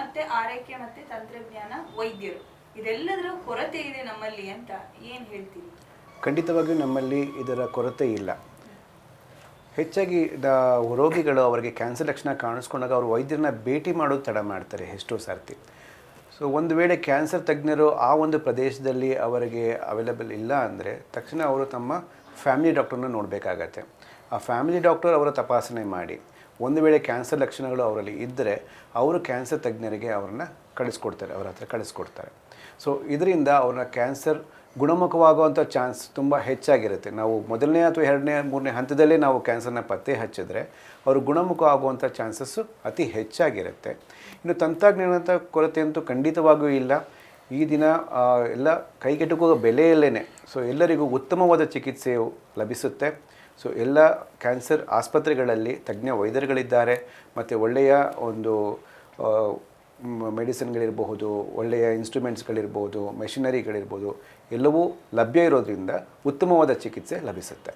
ಮತ್ತೆ ಆರೈಕೆ ಮತ್ತೆ ತಂತ್ರಜ್ಞಾನ, ವೈದ್ಯರು. ಇದೆಲ್ಲದರ ಕೊರತೆ ಇದೆ ನಮ್ಮಲ್ಲಿ ಅಂತ ಏನ್ ಹೇಳ್ತೀವಿ ಖಂಡಿತವಾಗಿಯೂ ನಮ್ಮಲ್ಲಿ ಇದರ ಕೊರತೆ ಇಲ್ಲ. ಹೆಚ್ಚಾಗಿ ದ ರೋಗಿಗಳು ಅವರಿಗೆ ಕ್ಯಾನ್ಸರ್ ಲಕ್ಷಣ ಕಾಣಿಸ್ಕೊಂಡಾಗ ಅವರು ವೈದ್ಯರನ್ನ ಭೇಟಿ ಮಾಡೋದು ತಡ ಮಾಡ್ತಾರೆ ಎಷ್ಟೋ ಸರ್ತಿ. ಸೊ ಒಂದು ವೇಳೆ ಕ್ಯಾನ್ಸರ್ ತಜ್ಞರು ಆ ಒಂದು ಪ್ರದೇಶದಲ್ಲಿ ಅವರಿಗೆ ಅವೈಲಬಲ್ ಇಲ್ಲ ಅಂದರೆ ತಕ್ಷಣ ಅವರು ತಮ್ಮ ಫ್ಯಾಮಿಲಿ ಡಾಕ್ಟರ್ನ ನೋಡಬೇಕಾಗತ್ತೆ. ಆ ಫ್ಯಾಮಿಲಿ ಡಾಕ್ಟರ್ ಅವರ ತಪಾಸಣೆ ಮಾಡಿ. ಒಂದು ವೇಳೆ ಕ್ಯಾನ್ಸರ್ ಲಕ್ಷಣಗಳು ಅವರಲ್ಲಿ ಇದ್ದರೆ ಅವರು ಕ್ಯಾನ್ಸರ್ ತಜ್ಞರಿಗೆ ಅವರನ್ನು ಕಳಿಸ್ಕೊಡ್ತಾರೆ, ಅವರ ಹತ್ರ ಕಳಿಸ್ಕೊಡ್ತಾರೆ. ಸೊ ಇದರಿಂದ ಅವ್ರನ್ನ ಕ್ಯಾನ್ಸರ್ ಗುಣಮುಖವಾಗುವಂಥ ಚಾನ್ಸ್ ತುಂಬ ಹೆಚ್ಚಾಗಿರುತ್ತೆ. ನಾವು ಮೊದಲನೇ ಅಥವಾ ಎರಡನೇ, ಮೂರನೇ ಹಂತದಲ್ಲೇ ನಾವು ಕ್ಯಾನ್ಸರ್ನ ಪತ್ತೆ ಹಚ್ಚಿದ್ರೆ ಅವರು ಗುಣಮುಖ ಆಗುವಂಥ ಚಾನ್ಸಸ್ಸು ಅತಿ ಹೆಚ್ಚಾಗಿರುತ್ತೆ. ಇನ್ನು ತಂತ್ರಜ್ಞಾನದ ಕೊರತೆ ಅಂತೂ ಖಂಡಿತವಾಗಿಯೂ ಇಲ್ಲ. ಈ ದಿನ ಎಲ್ಲ ಕೈಗೆಟುಕುವ ಬೆಲೆಯಲ್ಲೇ ಸೊ ಎಲ್ಲರಿಗೂ ಉತ್ತಮವಾದ ಚಿಕಿತ್ಸೆಯು ಲಭಿಸುತ್ತೆ. ಸೊ ಎಲ್ಲ ಕ್ಯಾನ್ಸರ್ ಆಸ್ಪತ್ರೆಗಳಲ್ಲಿ ತಜ್ಞ ವೈದ್ಯರುಗಳಿದ್ದಾರೆ. ಮತ್ತು ಒಳ್ಳೆಯ ಒಂದು ಮೆಡಿಸಿನ್ಗಳಿರಬಹುದು ಒಳ್ಳೆಯ ಇನ್ಸ್ಟ್ರೂಮೆಂಟ್ಸ್ಗಳಿರ್ಬೋದು ಮೆಷಿನರಿಗಳಿರ್ಬೋದು ಎಲ್ಲವೂ ಲಭ್ಯ ಇರೋದ್ರಿಂದ ಉತ್ತಮವಾದ ಚಿಕಿತ್ಸೆ ಲಭಿಸುತ್ತೆ.